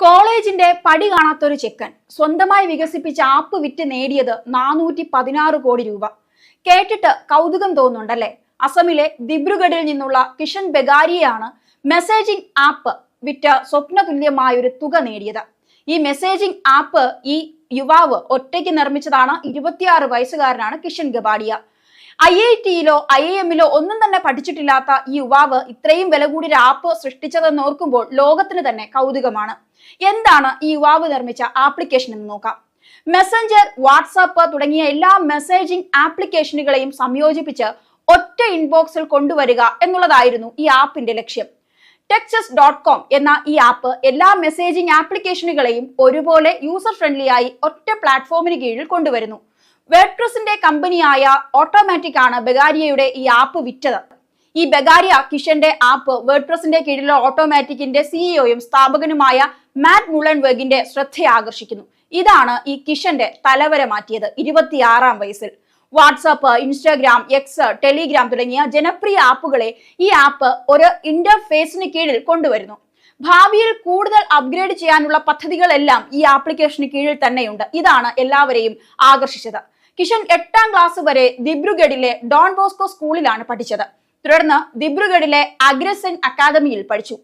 കോളേജിന്റെ പടി കാണാത്തൊരു ചെക്കൻ സ്വന്തമായി വികസിപ്പിച്ച ആപ്പ് വിറ്റ് നേടിയത് നാനൂറ്റി പതിനാറ് കോടി രൂപ. കേട്ടിട്ട് കൗതുകം തോന്നുന്നുണ്ടല്ലേ? അസമിലെ ദിബ്രുഗഡിൽ നിന്നുള്ള കിഷൻ ബെഗാരിയാണ് മെസ്സേജിംഗ് ആപ്പ് വിറ്റ് സ്വപ്നതുല്യമായ ഒരു തുക നേടിയത്. ഈ മെസ്സേജിംഗ് ആപ്പ് ഈ യുവാവ് ഒറ്റയ്ക്ക് നിർമ്മിച്ചതാണ് ഇരുപത്തിയാറ് വയസ്സുകാരനാണ് കിഷൻ ഗബാഡിയ. ഐ ഐ ടിയിലോ ഐ ഐ എമ്മിലോ ഒന്നും തന്നെ പഠിച്ചിട്ടില്ലാത്ത ഈ യുവാവ് ഇത്രയും വില ഒരു ആപ്പ് സൃഷ്ടിച്ചതെന്ന് ഓർക്കുമ്പോൾ ലോകത്തിന് തന്നെ കൗതുകമാണ്. എന്താണ് ഈ യുവാവ് നിർമ്മിച്ച ആപ്ലിക്കേഷൻ എന്ന് നോക്കാം. മെസ്സഞ്ചർ വാട്സാപ്പ് തുടങ്ങിയ എല്ലാ മെസ്സേജിംഗ് ആപ്ലിക്കേഷനുകളെയും സംയോജിപ്പിച്ച് ഒറ്റ ഇൻബോക്സിൽ കൊണ്ടുവരിക എന്നുള്ളതായിരുന്നു ഈ ആപ്പിന്റെ ലക്ഷ്യം. ടെക്സസ് ഡോട്ട് കോം എന്ന ഈ ആപ്പ് എല്ലാ മെസ്സേജിംഗ് ആപ്ലിക്കേഷനുകളെയും ഒരുപോലെ യൂസർ ഫ്രണ്ട്ലി ആയി ഒറ്റ പ്ലാറ്റ്ഫോമിന് കീഴിൽ കൊണ്ടുവരുന്നു. വേർഡ്പ്രസിന്റെ കമ്പനിയായ ഓട്ടോമാറ്റിക് ആണ് ബഗാരിയയുടെ ഈ ആപ്പ് വിറ്റത്. ഈ ബഗാരിയ കിഷന്റെ ആപ്പ് വേർഡ്പ്രസിന്റെ കീഴിലുള്ള ഓട്ടോമാറ്റിക്കിന്റെ സിഇഒയും സ്ഥാപകനുമായ മാറ്റ് മുളൻവെഗിന്റെ ശ്രദ്ധ ആകർഷിക്കുന്നു. ഇതാണ് ഈ കിഷന്റെ തലവര മാറ്റിയത് ഇരുപത്തിയാറാം വയസ്സിൽ. വാട്സാപ്പ് ഇൻസ്റ്റാഗ്രാം എക്സ് ടെലിഗ്രാം തുടങ്ങിയ ജനപ്രിയ ആപ്പുകളെ ഈ ആപ്പ് ഒരു ഇന്റർഫേസിന് കീഴിൽ കൊണ്ടുവരുന്നു. ഭാവിയിൽ കൂടുതൽ അപ്ഗ്രേഡ് ചെയ്യാനുള്ള പദ്ധതികളെല്ലാം ഈ ആപ്ലിക്കേഷന് കീഴിൽ തന്നെയുണ്ട്. ഇതാണ് എല്ലാവരെയും ആകർഷിച്ചത്. കിഷൻ എട്ടാം ക്ലാസ് വരെ ദിബ്രുഗഡിലെ ഡോൺ ബോസ്കോ സ്കൂളിലാണ് പഠിച്ചത്. തുടർന്ന് ദിബ്രുഗഡിലെ അഗ്രസൻ അക്കാദമിയിൽ പഠിച്ചു.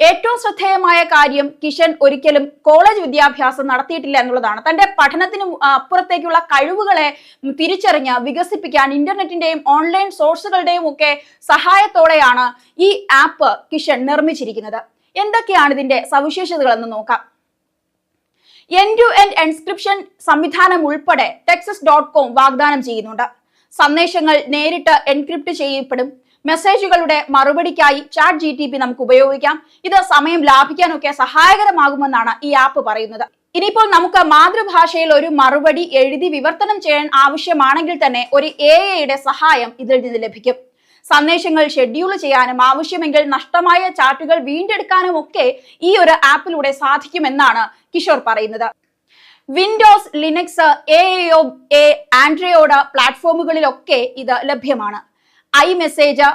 ഏറ്റവും ശ്രദ്ധേയമായ കാര്യം കിഷൻ ഒരിക്കലും കോളേജ് വിദ്യാഭ്യാസം നടത്തിയിട്ടില്ല എന്നുള്ളതാണ്. തന്റെ പഠനത്തിന് അപ്പുറത്തേക്കുള്ള കഴിവുകളെ തിരിച്ചറിഞ്ഞ് വികസിപ്പിക്കാൻ ഇന്റർനെറ്റിന്റെയും ഓൺലൈൻ സോഴ്സുകളുടെയും ഒക്കെ സഹായത്തോടെയാണ് ഈ ആപ്പ് കിഷൻ നിർമ്മിച്ചിരിക്കുന്നത്. എന്തൊക്കെയാണ് ഇതിന്റെ സവിശേഷതകൾ എന്ന് നോക്കാം. എൻ ടു എൻഡ് എൻസ്ക്രിപ്ഷൻ സംവിധാനം ഉൾപ്പെടെ ടെക്സസ് ഡോട്ട് കോം വാഗ്ദാനം ചെയ്യുന്നുണ്ട്. സന്ദേശങ്ങൾ നേരിട്ട് എൻക്രിപ്റ്റ് ചെയ്യപ്പെടും. മെസ്സേജുകളുടെ മറുപടിക്കായി ചാറ്റ് ജി ടി പി നമുക്ക് ഉപയോഗിക്കാം. ഇത് സമയം ലാഭിക്കാനൊക്കെ സഹായകരമാകുമെന്നാണ് ഈ ആപ്പ് പറയുന്നത്. ഇനിയിപ്പോൾ നമുക്ക് മാതൃഭാഷയിൽ ഒരു മറുപടി എഴുതി വിവർത്തനം ചെയ്യാൻ ആവശ്യമാണെങ്കിൽ തന്നെ ഒരു എ ഐയുടെ സഹായം ഇതിൽ നിന്ന് ലഭിക്കും. സന്ദേശങ്ങൾ ഷെഡ്യൂൾ ചെയ്യാനും ആവശ്യമെങ്കിൽ നഷ്ടമായ ചാറ്റുകൾ വീണ്ടെടുക്കാനും ഒക്കെ ഈ ഒരു ആപ്പിലൂടെ സാധിക്കുമെന്നാണ് കിഷോർ പറയുന്നത്. വിൻഡോസ് ലിനക്സ് എ എ ആൻഡ്രോയിഡ് പ്ലാറ്റ്ഫോമുകളിലൊക്കെ ഇത് ലഭ്യമാണ്. IMessage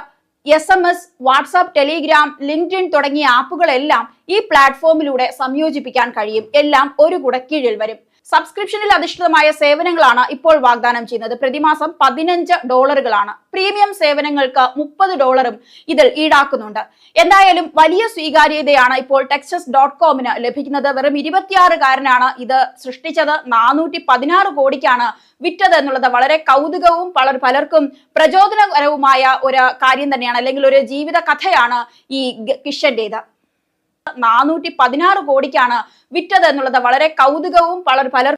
S M S WhatsApp Telegram LinkedIn തുടങ്ങിയ ആപ്പുകളെല്ലാം ഈ പ്ലാറ്റ്ഫോമിലൂടെ സംയോജിപ്പിക്കാൻ കഴിയും. എല്ലാം ഒരു കുടക്കീഴിൽ വരും. സബ്സ്ക്രിപ്ഷനിൽ അധിഷ്ഠിതമായ സേവനങ്ങളാണ് ഇപ്പോൾ വാഗ്ദാനം ചെയ്യുന്നത്. പ്രതിമാസം പതിനഞ്ച് ഡോളറുകളാണ്. പ്രീമിയം സേവനങ്ങൾക്ക് മുപ്പത് ഡോളറും ഇതിൽ ഈടാക്കുന്നുണ്ട്. എന്തായാലും വലിയ സ്വീകാര്യതയാണ് ഇപ്പോൾ ടെക്സസ് ഡോട്ട് കോമിന് ലഭിക്കുന്നത്. വെറും ഇരുപത്തിയാറുകാരനാണ് ഇത് സൃഷ്ടിച്ചത്. നാനൂറ്റി പതിനാറ് കോടിക്കാണ് വിറ്റത് എന്നുള്ളത് വളരെ കൗതുകവും പലർ പലർക്കും പ്രചോദനകരവുമായ ഒരു കാര്യം തന്നെയാണ്. അല്ലെങ്കിൽ ഒരു ജീവിത കഥയാണ് ഈ കിഷന്റേത് നാനൂറ്റി പതിനാറ് കോടിക്കാണ് വിറ്റത് എന്നുള്ളത് വളരെ കൗതുകവും പലർ പലർ